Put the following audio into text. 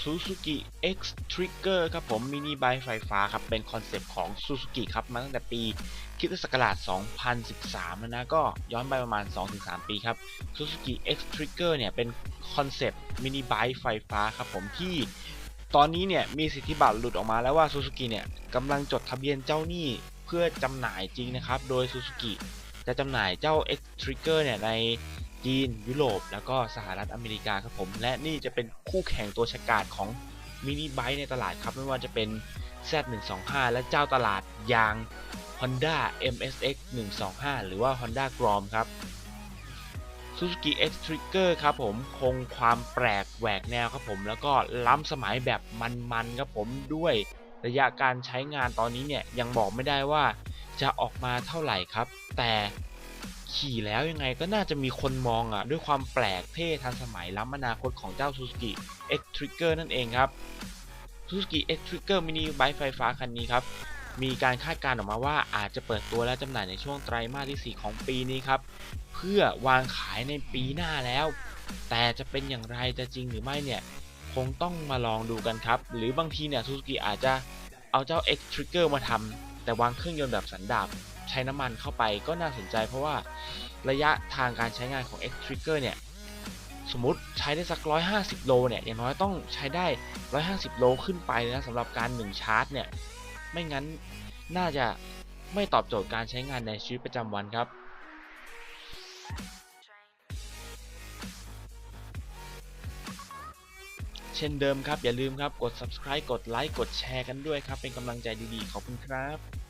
Suzuki X Trigger ครับผมมินิไบค์ไฟฟ้าครับ เป็นคอนเซปต์ของ Suzuki ครับมาตั้งแต่ปีคริสตศักราช 2013 แล้วนะ ก็ย้อนไปประมาณ 2-3 ปีครับ Suzuki X Trigger เนี่ย เป็นคอนเซปต์มินิไบค์ไฟฟ้าครับผมที่ตอนนี้เนี่ยมีสิทธิบัตรหลุดออกมาแล้วว่า Suzuki เนี่ยกำลังจดทะเบียนเจ้าหนี้เพื่อจำหน่ายจริงนะครับ โดย Suzuki จะจำหน่ายเจ้า X Trigger เนี่ยใน จีน ยุโรป แล้วก็สหรัฐอเมริกาครับผม และนี่จะเป็นคู่แข่งตัวฉกาจของมินิไบค์ในตลาดครับ ไม่ว่าจะเป็น Z125 และเจ้าตลาดยาง Honda MSX 125 หรือว่า Honda Grom ครับ Suzuki X Trigger ครับผม คงความแปลกแหวกแนวครับผม แล้วก็ล้ำสมัยแบบมันๆครับผมด้วยระยะการใช้งานตอนนี้เนี่ยยังบอกไม่ได้ว่าจะออกมาเท่าไหร่ครับ แต่ ขี่แล้วยังไงก็น่าจะมีคนมองอะ ด้วยความแปลกเท่ทันสมัยล้ำอนาคตของเจ้า Suzuki X Trigger นั่นเองครับ Suzuki X Trigger Mini Bike ไฟฟ้าคันนี้ครับ มีการคาดการณ์ออกมาว่าอาจจะเปิดตัวและจำหน่ายในช่วงไตรมาสที่ 4 ของปีนี้ครับ เพื่อวางขายในปีหน้าแล้ว แต่จะเป็นอย่างไรจะจริงหรือไม่เนี่ย คงต้องมาลองดูกันครับ หรือบางทีเนี่ย Suzuki อาจจะเอาเจ้า X Trigger มาทำแต่วางเครื่องยนต์แบบสันดาป ช้น้ำมันเข้าไปก็น่าสนใจเพราะว่าระยะทางการใช้งานของ X Trigger เนี่ย สมมติใช้ได้สัก 150 โลเนี่ย อย่างน้อยต้องใช้ได้ 150 โลขึ้นไปนะสำหรับการ 1 ชาร์จเนี่ย ไม่งั้นน่าจะไม่ตอบโจทย์การใช้งานในชีวิตประจำวันครับเช่นเดิมครับ อย่าลืมครับ กด subscribe กดไลค์กดแชร์กันด้วยครับ เป็นกำลังใจดีๆ ขอบคุณครับ